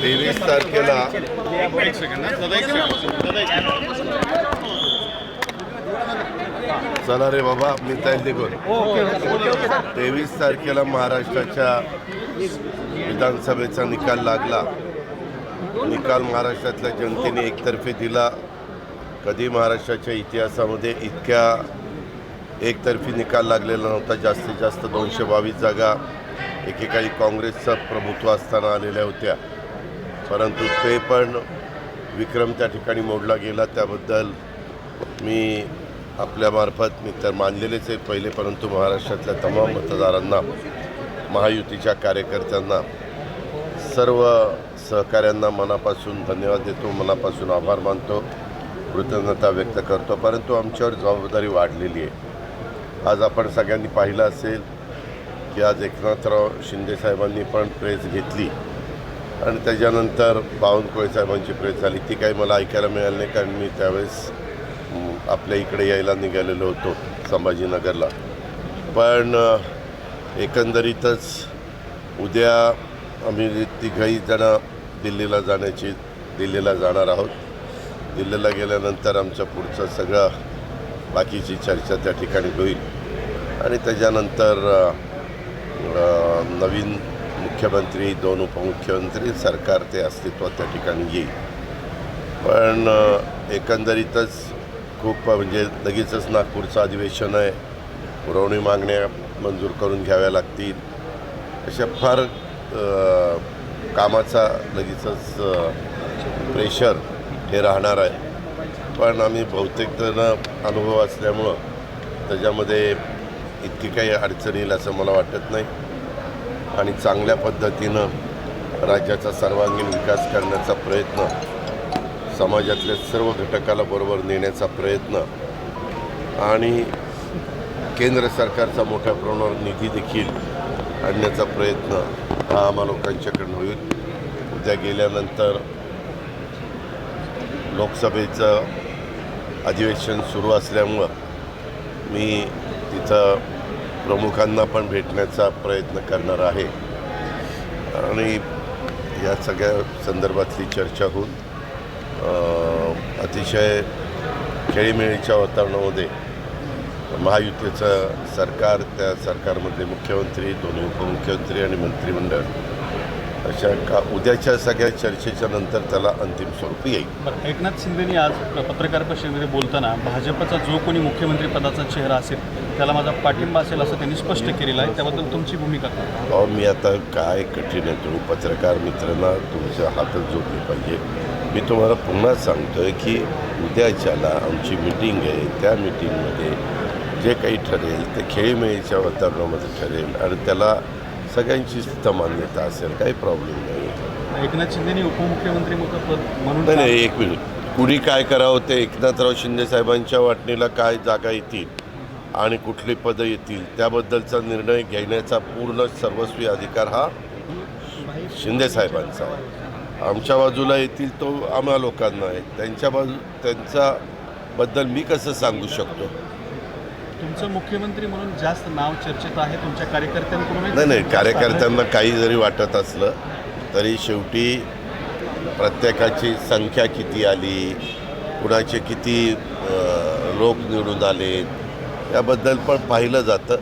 तेवीस तारखेला. चला रे बाबा मी तयारी करू तेवीस तारखेला महाराष्ट्राच्या विधानसभेचा निकाल लागला. निकाल महाराष्ट्रातल्या जनतेने एकतर्फे दिला. कधी महाराष्ट्राच्या इतिहासामध्ये इतक्या एकतर्फी निकाल लागलेला नव्हता. जास्तीत जास्त दोनशे बावीस जागा एकेकाळी काँग्रेसचं प्रभुत्व असताना आलेल्या होत्या. परंतु ते पण विक्रम त्या ठिकाणी मोडला गेला. त्याबद्दल मी आपल्यामार्फत मी तर मानलेलेच आहे पहिले परंतु महाराष्ट्रातल्या तमाम मतदारांना महायुतीच्या कार्यकर्त्यांना सर्व सहकाऱ्यांना मनापासून धन्यवाद देतो मनापासून आभार मानतो कृतज्ञता व्यक्त करतो. परंतु आमच्यावर जबाबदारी वाढलेली आहे. आज आपण सगळ्यांनी पाहिलं असेल की आज एकनाथराव शिंदेसाहेबांनी पण प्रेस घेतली. आणि त्याच्यानंतर बावनकुळे साहेबांची प्रेस झाली. ती काही मला ऐकायला मिळाली नाही कारण मी त्यावेळेस आपल्या इकडे यायला निघालेलो होतो संभाजीनगरला. पण एकंदरीतच उद्या आम्ही तिघही जणं दिल्लीला जाण्याची दिल्लीला जाणार आहोत. दिल्लीला गेल्यानंतर आमचं पुढचं सगळं बाकीची चर्चा त्या ठिकाणी होईल. आणि त्याच्यानंतर नवीन मुख्यमंत्री दोन उपमुख्यमंत्री सरकार ते अस्तित्वात त्या ठिकाणी येईल. पण एकंदरीतच खूप म्हणजे लगेचच नागपूरचं अधिवेशन आहे. पुरवणी मागण्या मंजूर करून घ्याव्या लागतील. अशा फार कामाचा लगेचच प्रेशर हे राहणार आहे. पण आम्ही बहुतेक जण अनुभव असल्यामुळं त्याच्यामध्ये इतकी काही अडचण येईल असं मला वाटत नाही. आणि चांगल्या पद्धतीनं राज्याचा सर्वांगीण विकास करण्याचा प्रयत्न समाजातल्या सर्व घटकाला बरोबर नेण्याचा प्रयत्न आणि केंद्र सरकारचा मोठ्या प्रमाणावर निधी देखील आणण्याचा प्रयत्न हा आम्हा लोकांच्याकडून होईल. उद्या गेल्यानंतर लोकसभेचं अधिवेशन सुरू असल्यामुळं मी तिथं प्रमुखांना पण भेटण्याचा प्रयत्न करणार आहे. आणि या सगळ्या संदर्भातली चर्चा होऊन अतिशय खेळीमेळीच्या वातावरणामध्ये महायुतीचं सरकार त्या सरकारमधले मुख्यमंत्री दोन्ही उपमुख्यमंत्री आणि मंत्रिमंडळ अशा का उद्याच्या सगळ्या चर्चेच्या नंतर त्याला अंतिम स्वरूप येईल. बरं एकनाथ शिंदेनी आज पत्रकार परिषदेमध्ये बोलताना भाजपचा जो कोणी मुख्यमंत्री पदाचा चेहरा असेल त्याला माझा पाठिंबा असेल असं त्यांनी स्पष्ट केलेलं आहे. त्याबद्दल तुमची भूमिका काय? अहो मी आता काय कठीण आहे तुम्ही पत्रकार मित्रांना तुमच्या हातात जोडली पाहिजे. मी तुम्हाला पुन्हा सांगतोय की उद्याच्याला आमची मिटिंग आहे. त्या मिटिंगमध्ये जे काही ठरेल ते खेळीमेळीच्या वातावरणामध्ये ठरेल आणि त्याला सगळ्यांची तिथं मान्यता असेल काही प्रॉब्लेम नाही. एकनाथ शिंदेनी उपमुख्यमंत्री म्हणून नाही नाही एक मिनिट कुणी काय करावं ते एकनाथराव शिंदे साहेबांच्या वाटणीला काय जागा येतील आणि कुठली पदं येतील त्याबद्दलचा निर्णय घेण्याचा पूर्ण सर्वस्वी अधिकार हा शिंदे साहेबांचा आहे. आमच्या बाजूला येतील तो आम्हा लोकांना आहे. त्यांच्या बाजू त्यांच्याबद्दल मी कसं सांगू शकतो? तुमचं मुख्यमंत्री म्हणून जास्त नाव चर्चेत आहे तुमच्या कार्यकर्त्यांकडून नाही नाही कार्यकर्त्यांना काही जरी वाटत असलं तरी शेवटी प्रत्येकाची संख्या किती आली कुणाचे किती लोक निवडून आले याबद्दल पण पाहिलं जातं.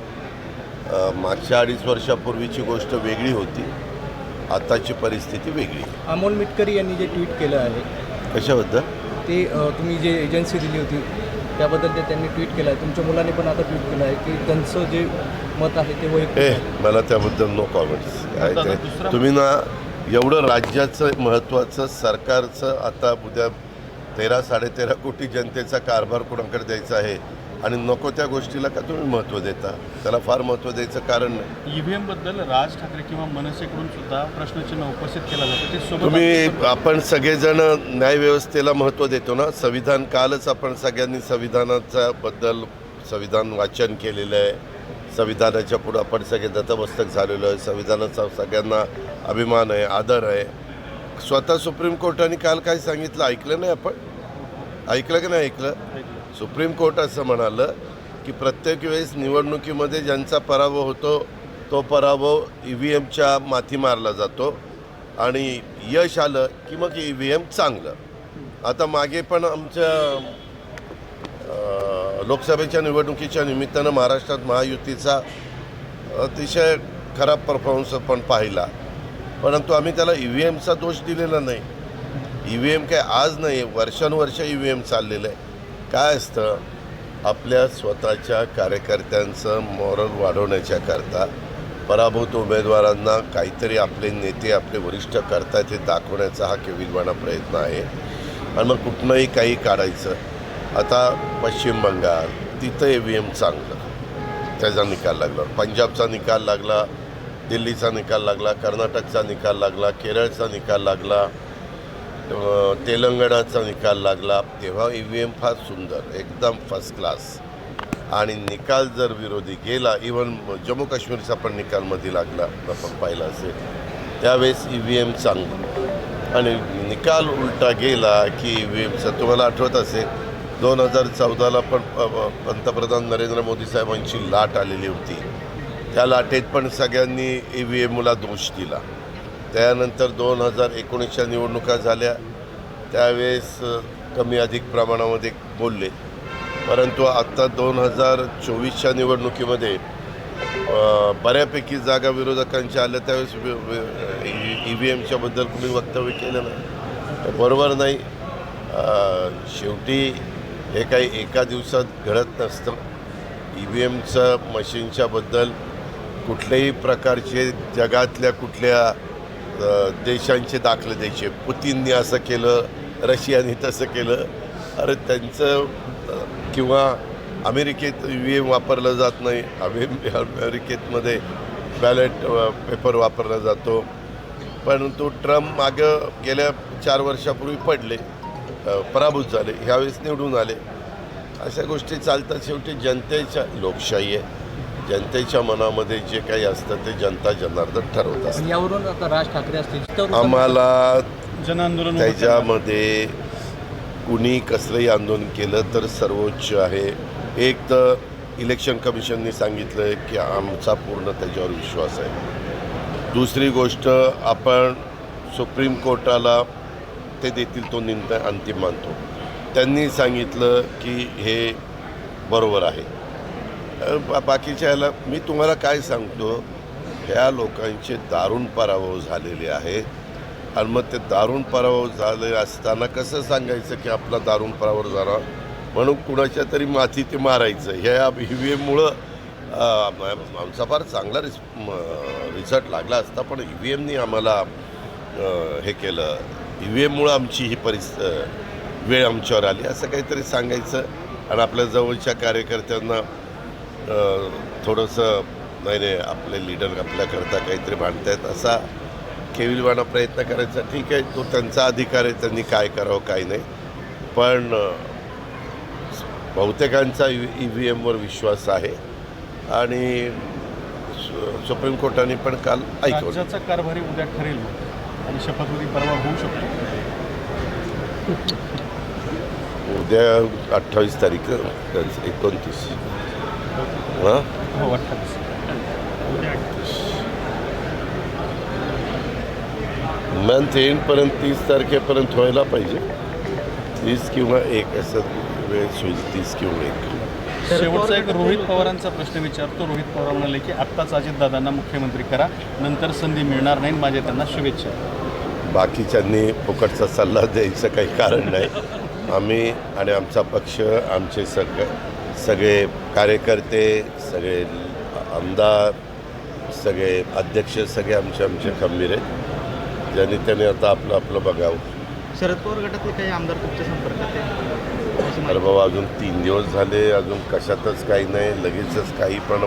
मागच्या अडीच वर्षापूर्वीची गोष्ट वेगळी होती आताची परिस्थिती वेगळी. अमोल मिटकरी यांनी जे ट्विट केलं आहे कशाबद्दल? ते तुम्ही जे एजन्सी दिली होती त्याबद्दल ते त्यांनी ट्विट केलं आहे. तुमच्या मुलाने पण आता ट्विट केलं आहे की त्यांचं जे मत आहे ते ए वैयक्तिक. मला त्याबद्दल नो कॉमेंट्स तुम्ही ना एवढं राज्याचं महत्त्वाचं सरकारचं आता उद्या तेरा साडेतेरा कोटी जनतेचा कारभार कोणाकडे द्यायचा आहे? आणि नको त्या गोष्टीला का तुम्ही महत्त्व देता? त्याला फार महत्त्व द्यायचं कारण नाही. ईव्हीएमबद्दल राज ठाकरे किंवा मनसेकडून सुद्धा प्रश्नचिन्ह उपस्थित केला जातो. तुम्ही आपण सगळेजण न्यायव्यवस्थेला महत्त्व देतो ना? संविधान कालच आपण सगळ्यांनी संविधानाचा बद्दल संविधान वाचन केलेलं आहे. संविधानाच्या पुढं आपण सगळे दतमस्तक झालेलो आहे. संविधानाचा सगळ्यांना अभिमान आहे आदर आहे. स्वतः सुप्रीम कोर्टाने काल काय सांगितलं? ऐकलं नाही आपण? ऐकलं की नाही ऐकलं. सुप्रीम कोर्ट असं म्हणालं की प्रत्येक वेळेस निवडणुकीमध्ये ज्यांचा पराभव होतो तो पराभव ई व्ही एमच्या माथी मारला जातो. आणि यश आलं की मग ई व्ही एम चांगलं. आता मागे पण आमच्या लोकसभेच्या निवडणुकीच्या निमित्तानं महाराष्ट्रात महायुतीचा अतिशय खराब परफॉर्मन्स पण पाहिला. परंतु आम्ही त्याला ई व्ही एमचा दोष दिलेला नाही. ई व्ही एम काय आज नाही वर्षानुवर्ष ई व्ही एम चाललेलं आहे. काय असतं? आपल्या स्वतःच्या कार्यकर्त्यांचं मॉरल वाढवण्याच्याकरता पराभूत उमेदवारांना काहीतरी आपले नेते आपले वरिष्ठ करतात हे दाखवण्याचा हा केविलवाणा प्रयत्न आहे. आणि मग कुठनंही काही काढायचं. आता पश्चिम बंगाल तिथं ए व्ही एम चांगलं. त्याचा निकाल लागला. पंजाबचा निकाल लागला दिल्लीचा निकाल लागला कर्नाटकचा निकाल लागला केरळचा निकाल लागला. तेलंगणाचा निकाल लागला. तेव्हा ई व्ही एम फार सुंदर एकदम फर्स्ट क्लास आणि निकाल जर विरोधी गेला इवन जम्मू काश्मीरचा पण निकालमध्ये लागला आपण पाहिला असेल. त्यावेळेस ई व्ही एम चांगलं. आणि निकाल उलटा गेला की ई व्ही एमचा तुम्हाला आठवत असेल दोन हजार चौदाला पण प- पंतप्रधान नरेंद्र मोदी साहेबांची लाट आलेली होती. त्या लाटेत पण सगळ्यांनी ई व्ही एमला दोष दिला. त्यानंतर दोन हजार एकोणीसच्या निवडणुका झाल्या. त्यावेळेस कमी अधिक प्रमाणामध्ये बोलले. परंतु आत्ता दोन हजार चोवीसच्या निवडणुकीमध्ये बऱ्यापैकी जागा विरोधकांच्या आल्या. त्यावेळेस ई व्ही एमच्याबद्दल कुणी वक्तव्य केलं नाही. बरोबर नाही. शेवटी हे काही एका दिवसात घडत नसतं. ई व्ही एमचं मशीनच्याबद्दल कुठल्याही प्रकारचे जगातल्या कुठल्या देशांचे दाखले द्यायचे. पुतीनने असं केलं रशियाने तसं केलं. अरे त्यांचं किंवा अमेरिकेत ई एम वापरलं जात नाही अमे अमेरिकेतमध्ये बॅलेट पेपर वापरला जातो. परंतु ट्रम्प मागं गेल्या चार वर्षापूर्वी पडले पराभूत झाले ह्यावेळेस निवडून आले. अशा गोष्टी चालतात. शेवटी जनतेच्या लोकशाही आहे. जनतेच्या मनामध्ये जे काही असतं ते जनता जनार्दन ठरवत असतात आणि यावरून आता राज ठाकरे असतील आम्हाला जनआंदोलन त्याच्यामध्ये कुणी कसलंही आंदोलन केलं तर सर्वोच्च आहे. एक तर इलेक्शन कमिशनने सांगितलं आहे की आमचा पूर्ण त्याच्यावर विश्वास आहे. दुसरी गोष्ट आपण सुप्रीम कोर्टाला ते देतील तो निर्णय अंतिम मानतो. त्यांनी सांगितलं की हे बरोबर आहे. बा- बाकीच्या ह्याला मी तुम्हाला काय सांगतो ह्या लोकांचे दारुण पराभव झालेले आहे. आणि मग ते दारुण पराभव झाले असताना कसं सांगायचं की आपला दारुण पराभव झाला? म्हणून कुणाच्या तरी माथी ते मारायचं. ह्या ई व्ही एममुळं आमचा फार चांगला रिस रिझल्ट लागला असता पण ई व्ही एमनी आम्हाला हे केलं. ई व्ही एममुळं आमची ही परिस वेळ आमच्यावर आली. असं काहीतरी सांगायचं. आणि आपल्या जवळच्या कार्यकर्त्यांना थोडंसं नाही नाही आपले लीडर आपल्याकरता काहीतरी भांडतायत असा केविलवाणा प्रयत्न करायचा. ठीक आहे तो त्यांचा अधिकार आहे त्यांनी काय करावं काय नाही. पण बहुतेकांचा ई व्ही एमवर विश्वास आहे. आणि सुप्रीम कोर्टाने पण काल ऐकवलं. कारभारी उद्या ठरेल आणि शपथविधी परवा होऊ शकतो. उद्या अठ्ठावीस तारीख एकोणतीस. हां? हो मंथ एंडपर्यंत तीस तारखेपर्यंत व्हायला पाहिजे. तीस किंवा एक असं वेळ तीस किंवा एक. शेवटचा एक रोहित पवारांचा प्रश्न विचारतो. रोहित पवार म्हणाले की आत्ताच अजितदादांना मुख्यमंत्री करा नंतर संधी मिळणार नाही माझ्या त्यांना शुभेच्छा. बाकीच्यांनी फुकटचा सल्ला द्यायचं काही कारण नाही. आम्ही आणि आमचा पक्ष आमचे सग सगळे कार्यकर्ते सगळे आमदार सगळे अध्यक्ष सगळे आमचे आमचे खंबीर आहेत. ज्यांनी त्याने आता आपलं आपलं बघावं. शरद पवार गटातले काही आमदार तुमच्या संपर्कात आहे अरे बाबा अजून तीन दिवस झाले अजून कशातच काही नाही लगेचच काही पण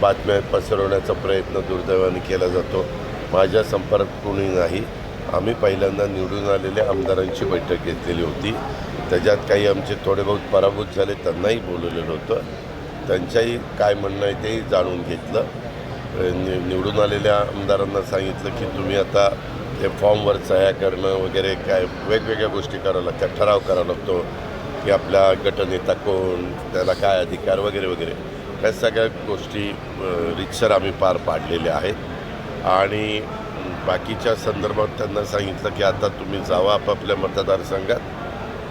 बातम्या पसरवण्याचा प्रयत्न दुर्दैवाने केला जातो. माझ्या संपर्कात कोणी नाही. आम्ही पहिल्यांदा निवडून आलेल्या आमदारांची बैठक घेतलेली होती. त्याच्यात काही आमचे थोडे बहुत पराभूत झाले त्यांनाही बोलवलेलं होतं. त्यांच्याही काय म्हणणं आहे तेही जाणून घेतलं. नि निवडून आलेल्या आमदारांना सांगितलं की तुम्ही आता ते फॉर्मवर सह्या करणं वगैरे काय वेगवेगळ्या गोष्टी करावं लागतात ठराव करावा लागतो की आपला गटनेता कोण त्याला काय अधिकार वगैरे वगैरे. ह्या सगळ्या गोष्टी रितसर आम्ही पार पाडलेल्या आहेत. आणि बाकीच्या संदर्भात त्यांना सांगितलं की आता तुम्ही जावा आपापल्या मतदारसंघात.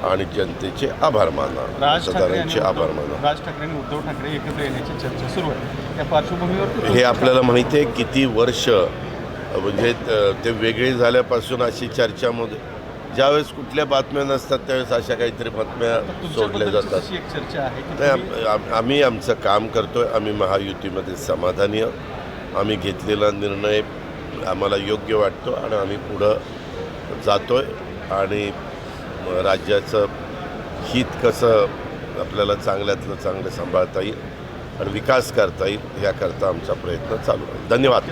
आणि जनतेचे आभार माना राज ठाकरे आणि मतदारांचे आभार माना राज ठाकरे आणि उद्धव ठाकरे एकत्र येण्याची चर्चा सुरू आहे. त्या पार्श्वभूमीवर हे आपल्याला माहिती आहे किती वर्ष म्हणजे त- वेगळे झाल्यापासून अशी चर्चामध्ये ज्यावेळेस कुठल्या बातम्या नसतात त्यावेळेस अशा काहीतरी बातम्या सोडल्या जातात. तशी एक चर्चा आहे की नाही आम्ही आमचं काम करतोय आम्ही महायुतीमध्ये समाधानी आम्ही घेतलेला निर्णय आम्हाला योग्य वाटतो आणि आम्ही पुढं जातोय. आणि राज्याचं हित कसं आपल्याला चांगल्यातलं चांगलं सांभाळता येईल आणि विकास करता येईल याकरता आमचा प्रयत्न चालू आहे. धन्यवाद.